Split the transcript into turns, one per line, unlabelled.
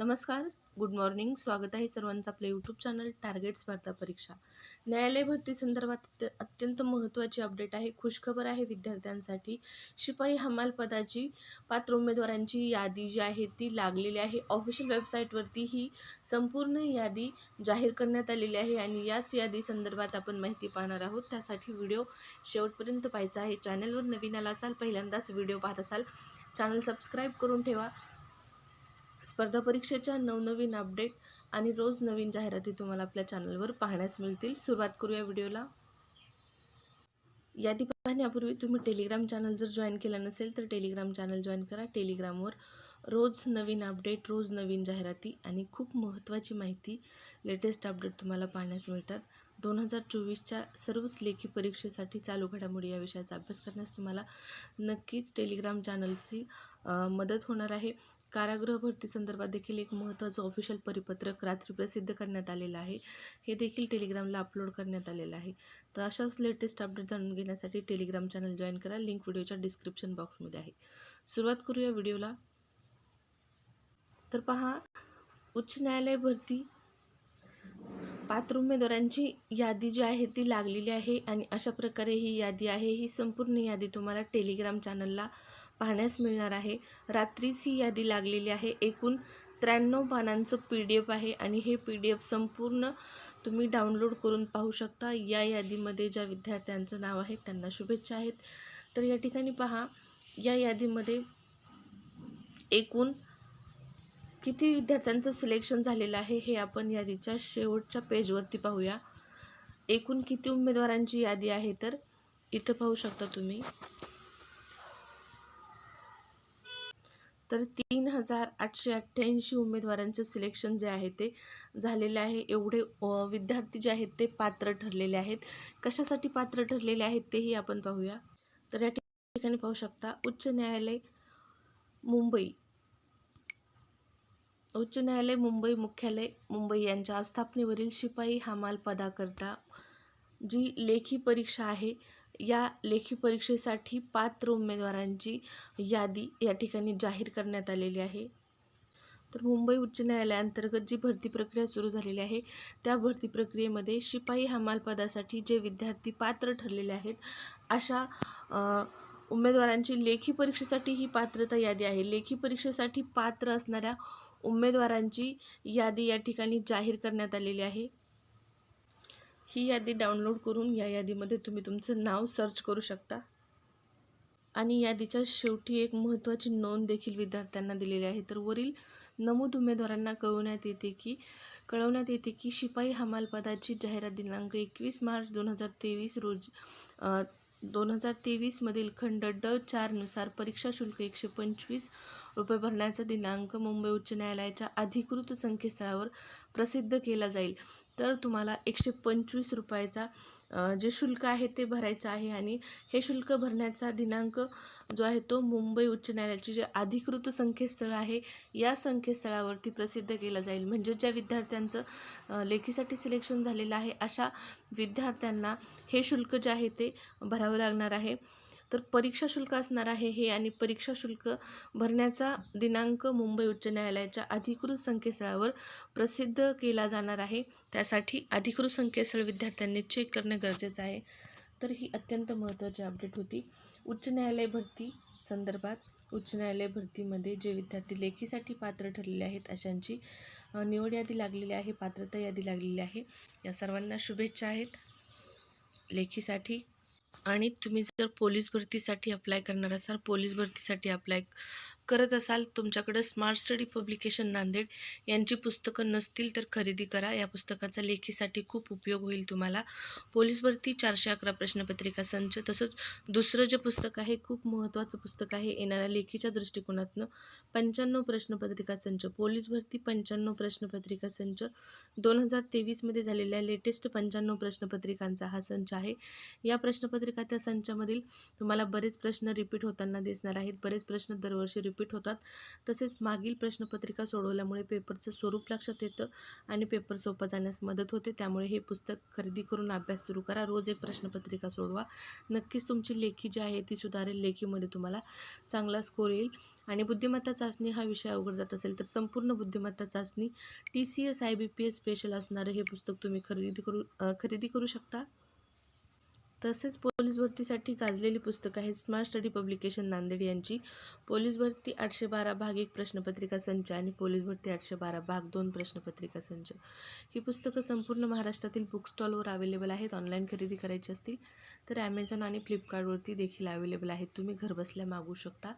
नमस्कार good morning. स्वागत आहे सर्वांचं आपलं यूट्यूब चॅनल टार्गेट स्पर्धा परीक्षा. न्यायालय भरती संदर्भात अत्यंत महत्त्वाची अपडेट आहे. खुशखबर आहे विद्यार्थ्यांसाठी. शिपाई हमाल पदाची पात्र उमेदवारांची यादी जी आहे ती लागलेली आहे. ऑफिशियल वेबसाईटवरती ही संपूर्ण यादी जाहीर करण्यात आलेली आहे आणि याच यादी संदर्भात आपण माहिती पाहणार आहोत. त्यासाठी व्हिडिओ शेवटपर्यंत पाहायचा आहे. चॅनलवर नवीन आला असाल पहिल्यांदाच व्हिडिओ पाहत असाल चॅनल सबस्क्राईब करून ठेवा. स्पर्धा परीक्षेच्या नवनवीन अपडेट आणि रोज नवीन जाहिराती तुम्हाला आपल्या चॅनलवर पाहण्यास मिळतील. सुरुवात करूया व्हिडिओला यादी पाहण्यापूर्वी तुम्ही टेलिग्राम चॅनल जर जॉईन केलं नसेल तर टेलिग्राम चॅनल जॉईन करा. टेलिग्रामवर रोज नवीन अपडेट रोज नवीन जाहिराती आणि खूप महत्त्वाची माहिती लेटेस्ट अपडेट तुम्हाला पाहण्यास मिळतात. दोन हजार चोवीसच्या सर्वच लेखी परीक्षेसाठी चालू घडामोडी या विषयाचा अभ्यास करण्यास तुम्हाला नक्कीच टेलिग्राम चॅनलची मदत होणार आहे. कारागृह भरती संदर्भात देखील एक महत्त्वाचं ऑफिशियल परिपत्रक रात्री प्रसिद्ध करण्यात आलेलं आहे. हे देखील टेलिग्रामला अपलोड करण्यात आलेलं आहे. तर अशाच लेटेस्ट अपडेट जाणून घेण्यासाठी टेलिग्राम चॅनल जॉईन करा. लिंक व्हिडिओच्या डिस्क्रिप्शन बॉक्समध्ये आहे. सुरुवात करूया व्हिडिओला तर पहा उच्च न्यायालय भरती. पात्र उमेदवारांची यादी जी आहे ती लागलेली आहे आणि अशा प्रकारे ही यादी आहे. ही संपूर्ण यादी तुम्हाला टेलिग्राम चॅनलला पाहण्यास मिळणार आहे. रात्रीच ही यादी लागलेली आहे. एकूण त्र्याण्णव पानांचं पी डी एफ आहे आणि हे पी डी एफ संपूर्ण तुम्ही डाउनलोड करून पाहू शकता. या यादीमध्ये ज्या विद्यार्थ्यांचं नाव आहे त्यांना शुभेच्छा आहेत. तर या ठिकाणी पहा या यादीमध्ये एकूण किती विद्यार्थ्यांचं सिलेक्शन झालेलं आहे हे आपण यादीच्या शेवटच्या पेजवरती पाहूया. एकूण किती उमेदवारांची यादी आहे तर इथं पाहू शकता तुम्ही. तर तीन हजार आठशे अठ्ठ्याऐंशी उमेदवारांचं सिलेक्शन जे आहे ते झालेलं आहे. एवढे विद्यार्थी जे आहेत ते पात्र ठरलेले आहेत. कशासाठी पात्र ठरलेले आहेत तेही आपण पाहूया. तर या ठिकाणी पाहू शकता उच्च न्यायालय मुंबई. उच्च न्यायालय मुंबई मुख्यालय मुंबई यांच्या आस्थापनेवरील शिपाई हमाल पदाकरता जी लेखी परीक्षा आहे या लेखी परीक्षेसाठी पात्र उमेदवारांची यादी या ठिकाणी जाहीर करण्यात आलेली आहे. तर मुंबई उच्च न्यायालयाअंतर्गत जी भरती प्रक्रिया सुरू झालेली आहे त्या भरती प्रक्रियेमध्ये शिपाई हमाल पदासाठी जे विद्यार्थी पात्र ठरलेले आहेत अशा उमेदवारांची लेखी परीक्षेसाठी ही पात्रता यादी आहे. लेखी परीक्षेसाठी पात्र असणाऱ्या उमेदवारांची यादी या ठिकाणी जाहीर करण्यात आलेली आहे. ही यादी डाउनलोड करून या यादीमध्ये तुम्ही तुमचं नाव सर्च करू शकता. आणि यादीच्या शेवटी एक महत्त्वाची नोंद देखील विद्यार्थ्यांना दिलेली आहे. तर वरील नमूद उमेदवारांना कळवण्यात येते की कळवण्यात येते की शिपाई हमालपदाची जाहिरात दिनांक एकवीस मार्च दोन हजार तेवीस रोज दोन हजार तेवीसमधील खंड ड चारनुसार परीक्षा शुल्क एकशे पंचवीस रुपये भरण्याचा दिनांक मुंबई उच्च न्यायालयाच्या अधिकृत संकेतस्थळावर प्रसिद्ध केला जाईल. तर तुम्हाला एकशे पंचवीस रुपयाचा जे शुल्क आहे ते भरायचं आहे आणि हे शुल्क भरण्याचा दिनांक जो आहे तो मुंबई उच्च न्यायालयाचे जे अधिकृत संकेतस्थळ आहे या संकेतस्थळावरती प्रसिद्ध केलं जाईल. म्हणजे ज्या विद्यार्थ्यांचं लेखीसाठी सिलेक्शन झालेलं आहे अशा विद्यार्थ्यांना हे शुल्क जे आहे ते भरावं लागणार आहे. तर परीक्षा शुल्क असणार आहे हे आणि परीक्षा शुल्क भरण्याचा दिनांक मुंबई उच्च न्यायालयाच्या अधिकृत संकेतस्थळावर प्रसिद्ध केला जाणार आहे. त्यासाठी अधिकृत संकेतस्थळ विद्यार्थ्यांनी चेक करणे गरजेचं आहे. तर ही अत्यंत महत्त्वाची अपडेट होती. उच्च न्यायालय भरती संदर्भात उच्च न्यायालय भरतीमध्ये जे विद्यार्थी लेखीसाठी पात्र ठरलेले आहेत अशांची निवड यादी लागलेली आहे पात्रता यादी लागलेली आहे. या सर्वांना शुभेच्छा आहेत. लेखीसाठी आणि तुम्ही जर पोलीस भरतीसाठी अप्लाय करणार असाल पोलीस भरतीसाठी अप्लाय करत असाल तुमच्याकडं स्मार्ट स्टडी पब्लिकेशन नांदेड यांची पुस्तकं नसतील तर खरेदी करा. या पुस्तकाचा लेखीसाठी खूप उपयोग होईल तुम्हाला. पोलीस भरती चारशे अकरा प्रश्नपत्रिका संच तसंच दुसरं जे पुस्तक आहे खूप महत्त्वाचं पुस्तक आहे येणाऱ्या लेखीच्या दृष्टिकोनातनं पंच्याण्णव प्रश्नपत्रिका संच पोलीस भरती पंच्याण्णव प्रश्नपत्रिका संच. दोन हजार तेवीसमध्ये झालेल्या लेटेस्ट पंच्याण्णव प्रश्नपत्रिकांचा हा संच आहे. या प्रश्नपत्रिका त्या संचामधील तुम्हाला बरेच प्रश्न रिपीट होताना दिसणार आहेत. बरेच प्रश्न दरवर्षी रिपीट रिपीट होतात. तसेच मागील प्रश्नपत्रिका सोडवल्यामुळे पेपरचं स्वरूप लक्षात येतं आणि पेपर सोपा जाण्यास मदत होते. त्यामुळे हे पुस्तक खरेदी करून अभ्यास सुरू करा. रोज एक प्रश्नपत्रिका सोडवा. नक्कीच तुमची लेखी जी आहे ती सुधारेल. लेखीमध्ये तुम्हाला चांगला स्कोर येईल. आणि बुद्धिमत्ता चाचणी हा विषय अवघड जात असेल तर संपूर्ण बुद्धिमत्ता चाचणी T C S I B P S special असणारं हे पुस्तक तुम्ही खरेदी करू खरेदी करू शकता. तसेच पोलीस भरतीसाठी गाजलेली पुस्तकं आहेत. स्मार्ट स्टडी पब्लिकेशन नांदेड यांची. पोलीस भरती आठशे बारा भाग एक प्रश्नपत्रिका संच आणि पोलीस भरती आठशे बारा भाग दोन प्रश्नपत्रिका संच. ही पुस्तकं संपूर्ण महाराष्ट्रातील बुक स्टॉलवर अवेलेबल आहेत. ऑनलाईन खरेदी करायची असतील तर ॲमेझॉन आणि फ्लिपकार्टवरती देखील अवेलेबल आहेत. तुम्ही घरबसल्या मागू शकता.